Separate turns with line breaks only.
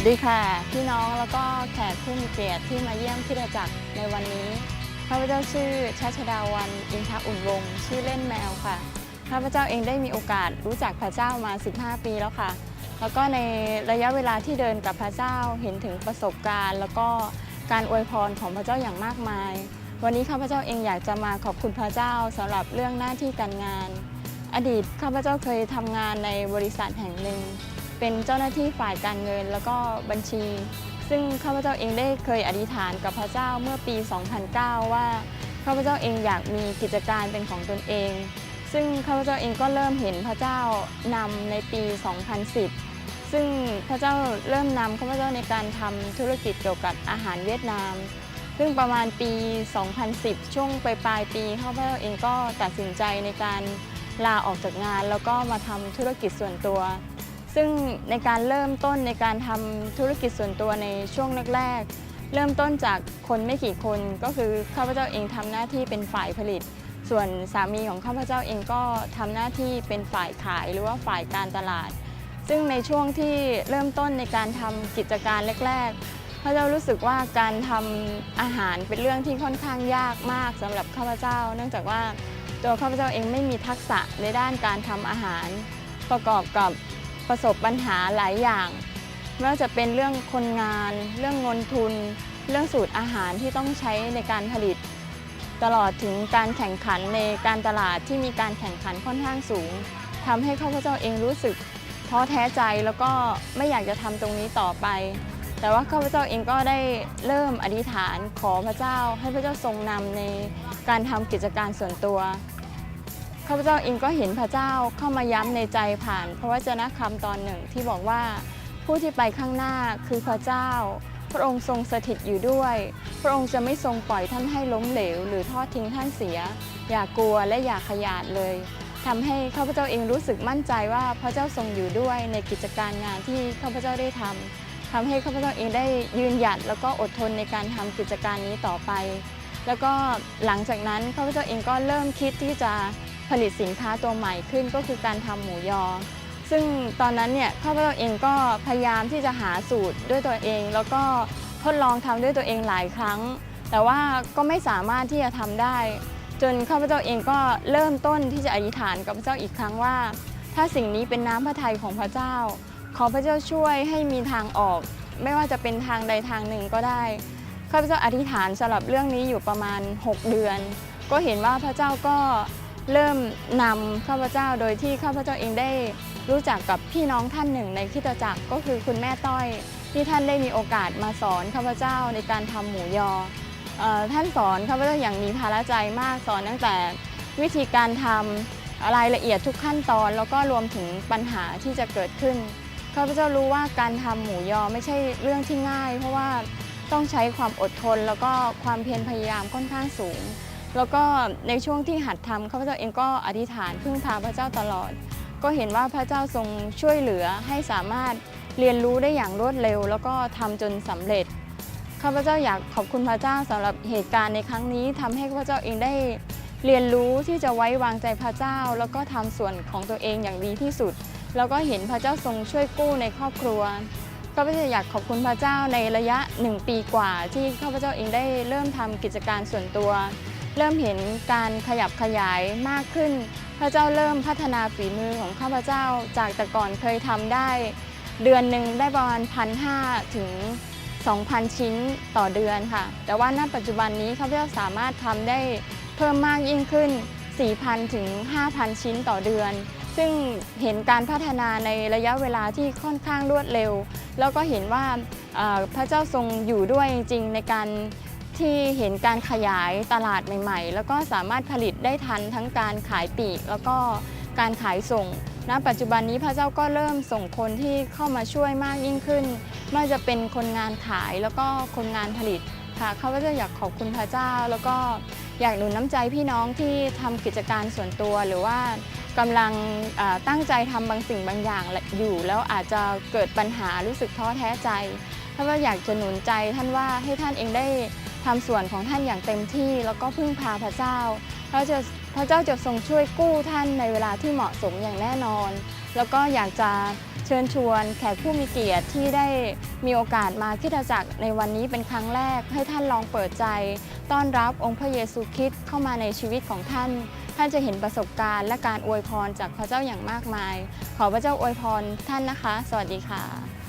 วัสดีค่ะ พี่น้องแล้วก็แขกผู้มีเกียรติที่มาเยี่ยมคริดจักรในวันนี้ข้าพเจ้าชื่อชัชดาวันอินทอุ่นวงชื่อเล่นแมวค่ะข้าพเจ้าเองได้มีโอกาสรู้จักพระเจ้ามา 15 ปีแล้วค่ะ แล้วก็ในระยะเวลาที่เดินกับพระเจ้าเห็นถึงประสบการณ์ แล้วก็การอวยพรของพระเจ้าอย่างมากมาย วันนี้ข้าพเจ้าเองอยากจะมาขอบคุณพระเจ้าสำหรับเรื่องหน้าที่การงาน อดีตข้าพเจ้าเคยทำงานในบริษัทแห่งหนึ่ง เป็นเจ้าหน้าที่ฝ่ายการเงินแล้วก็บัญชี ซึ่งข้าพเจ้าเองได้เคยอธิษฐานกับพระเจ้าเมื่อปี 2009 ว่าข้าพเจ้าเองอยากมีกิจการเป็นของตนเอง ซึ่งข้าพเจ้าเองก็เริ่มเห็นพระเจ้านำในปี 2010 ซึ่งพระเจ้าเริ่มนำข้าพเจ้าในการทำธุรกิจเกี่ยวกับอาหารเวียดนาม ซึ่งประมาณปี 2010 ช่วงปลายปลายปีข้าพเจ้าเองก็ตัดสินใจในการลาออกจากงาน แล้วก็มาทำธุรกิจส่วนตัว ซึ่งในการเริ่มต้นในการทำธุรกิจส่วนตัวในช่วงแรกๆ เริ่มต้นจากคนไม่กี่คนก็คือข้าพเจ้าเองทำหน้าที่เป็นฝ่ายผลิต ส่วนสามีของข้าพเจ้าเองก็ทำหน้าที่เป็นฝ่ายขายหรือว่าฝ่ายการตลาด ซึ่งในช่วงที่เริ่มต้นในการทำกิจการแรกๆข้าพเจ้ารู้สึกว่าการทำอาหารเป็นเรื่องที่ค่อนข้างยากมากสำหรับข้าพเจ้า เนื่องจากว่าตัวข้าพเจ้าเองไม่มีทักษะในด้านการทำอาหาร ประกอบกับ ประสบปัญหาหลายอย่าง ไม่ว่าจะเป็นเรื่องคนงาน เรื่องเงินทุน เรื่องสูตรอาหารที่ต้องใช้ในการผลิต ตลอดถึงการแข่งขันในการตลาดที่มีการแข่งขันค่อนข้างสูงทำให้ข้าพเจ้าเองรู้สึกท้อแท้ใจแล้วก็ไม่อยากจะทำตรงนี้ต่อไป แต่ว่าข้าพเจ้าเองก็ได้เริ่มอธิษฐานขอพระเจ้าให้พระเจ้าทรงนำในการทำกิจการส่วนตัว ข้าพเจ้าเองก็เห็นพระเจ้าเข้ามาย้ำในใจผ่าน พระวจนะคำตอนหนึ่งที่บอกว่าผู้ที่ไปข้างหน้าคือพระเจ้า พระองค์ทรงสถิตอยู่ด้วย พระองค์จะไม่ทรงปล่อยท่านให้ล้มเหลว หรือทอดทิ้งท่านเสีย อย่ากลัวและอย่าขยาดเลยทำให้ข้าพเจ้าเองรู้สึกมั่นใจว่าพระเจ้าทรงอยู่ด้วยในกิจการงานที่ข้าพเจ้าได้ทำทำให้ข้าพเจ้าเองได้ยืนหยัดแล้วก็อดทนในการทำกิจการนี้ต่อไป แล้วก็หลังจากนั้นข้าพเจ้าเองก็เริ่มคิดที่จะ ผลิตสินค้าตัวใหม่ขึ้นก็คือการทำหมูยอ ซึ่งตอนนั้นเนี่ยข้าพเจ้าเองก็พยายามที่จะหาสูตรด้วยตัวเอง แล้วก็ทดลองทำด้วยตัวเองหลายครั้ง แต่ว่าก็ไม่สามารถที่จะทำได้ จนข้าพเจ้าเองก็เริ่มต้นที่จะอธิษฐานกับพระเจ้าอีกครั้งว่า ถ้าสิ่งนี้เป็นน้ำพระทัยของพระเจ้า ขอพระเจ้าช่วยให้มีทางออก ไม่ว่าจะเป็นทางใดทางหนึ่งก็ได้ข้าพเจ้าอธิษฐานสำหรับเรื่องนี้อยู่ประมาณ 6 เดือน ก็เห็นว่าพระเจ้าก็ เริ่มนำข้าพเจ้าโดยที่ข้าพเจ้าเองได้รู้จักกับพี่น้องท่านหนึ่งในคิตจักรก็คือคุณแม่ต้อย ที่ท่านได้มีโอกาสมาสอนข้าพเจ้าในการทำหมูยอออท่านสอนข้าพเจ้าอย่างมีภาระใจมากสอนตั้งแต่วิธีการทำรายละเอียดทุกขั้นตอน แล้วก็รวมถึงปัญหาที่จะเกิดขึ้นข้าพเจ้ารู้ว่าการทำหมูยอไม่ใช่เรื่องที่ง่าย เพราะว่าต้องใช้ความอดทนแล้วก็ความเพียรพยายามค่อนข้างสูง แล้วก็ในช่วงที่หัดทำข้าพเจ้าเองก็อธิษฐานพึ่งพาพระเจ้าตลอด ก็เห็นว่าพระเจ้าทรงช่วยเหลือให้สามารถเรียนรู้ได้อย่างรวดเร็ว แล้วก็ทำจนสำเร็จข้าพเจ้าอยากขอบคุณพระเจ้าสำหรับเหตุการณ์ในครั้งนี้ทำให้ข้าพเจ้าเองได้เรียนรู้ที่จะไว้วางใจพระเจ้า แล้วก็ทำส่วนของตัวเองอย่างดีที่สุด แล้วก็เห็นพระเจ้าทรงช่วยกู้ในครอบครัวข้าพเจ้าอยากขอบคุณพระเจ้าในระยะหนึ่งปีกว่า ที่ข้าพเจ้าเองได้เริ่มทำกิจการส่วนตัว เริ่มเห็นการขยับขยายมากขึ้น พระเจ้าเริ่มพัฒนาฝีมือของข้าพเจ้าจากแต่ก่อนเคยทำได้ เดือนหนึ่งได้ประมาณพันห้าถึง 2,000 ชิ้นต่อเดือนค่ะ แต่ว่าณปัจจุบันนี้ข้าพเจ้าสามารถทำได้เพิ่มมากยิ่งขึ้น 4,000 ถึง 5,000 ชิ้นต่อเดือน ซึ่งเห็นการพัฒนาในระยะเวลาที่ค่อนข้างรวดเร็ว แล้วก็เห็นว่าพระเจ้าทรงอยู่ด้วยจริงในการ ที่เห็นการขยายตลาดใหม่ ๆ แล้วก็สามารถผลิตได้ทันทั้งการขายปลีก แล้วก็การขายส่งณปัจจุบันนี้พระเจ้าก็เริ่มส่งคนที่เข้ามาช่วยมากยิ่งขึ้นไม่ว่าจะเป็นคนงานขายแล้วก็คนงานผลิตค่ะข้าพเจ้าอยากขอบคุณพระเจ้า แล้วก็อยากหนุนน้ำใจพี่น้องที่ทำกิจการส่วนตัว หรือว่ากำลังตั้งใจทำบางสิ่งบางอย่างอยู่ แล้วอาจจะเกิดปัญหารู้สึกท้อแท้ใจข้าพเจ้าอยากจะหนุนใจท่านว่าให้ท่านเองได้ ทำส่วนของท่านอย่างเต็มที่ แล้วก็พึ่งพาพระเจ้าพระเจ้าพระเจ้าจะทรงช่วยกู้ท่านในเวลาที่เหมาะสมอย่างแน่นอน แล้วก็อยากจะเชิญชวนแขกผู้มีเกียรติที่ได้มีโอกาสมาคิดจักรในวันนี้เป็นครั้งแรก ให้ท่านลองเปิดใจ ต้อนรับองค์พระเยซูคริสต์เข้ามาในชีวิตของท่าน ท่านจะเห็นประสบการณ์และการอวยพรจากพระเจ้าอย่างมากมาย ขอพระเจ้าอวยพรท่านนะคะ สวัสดีค่ะ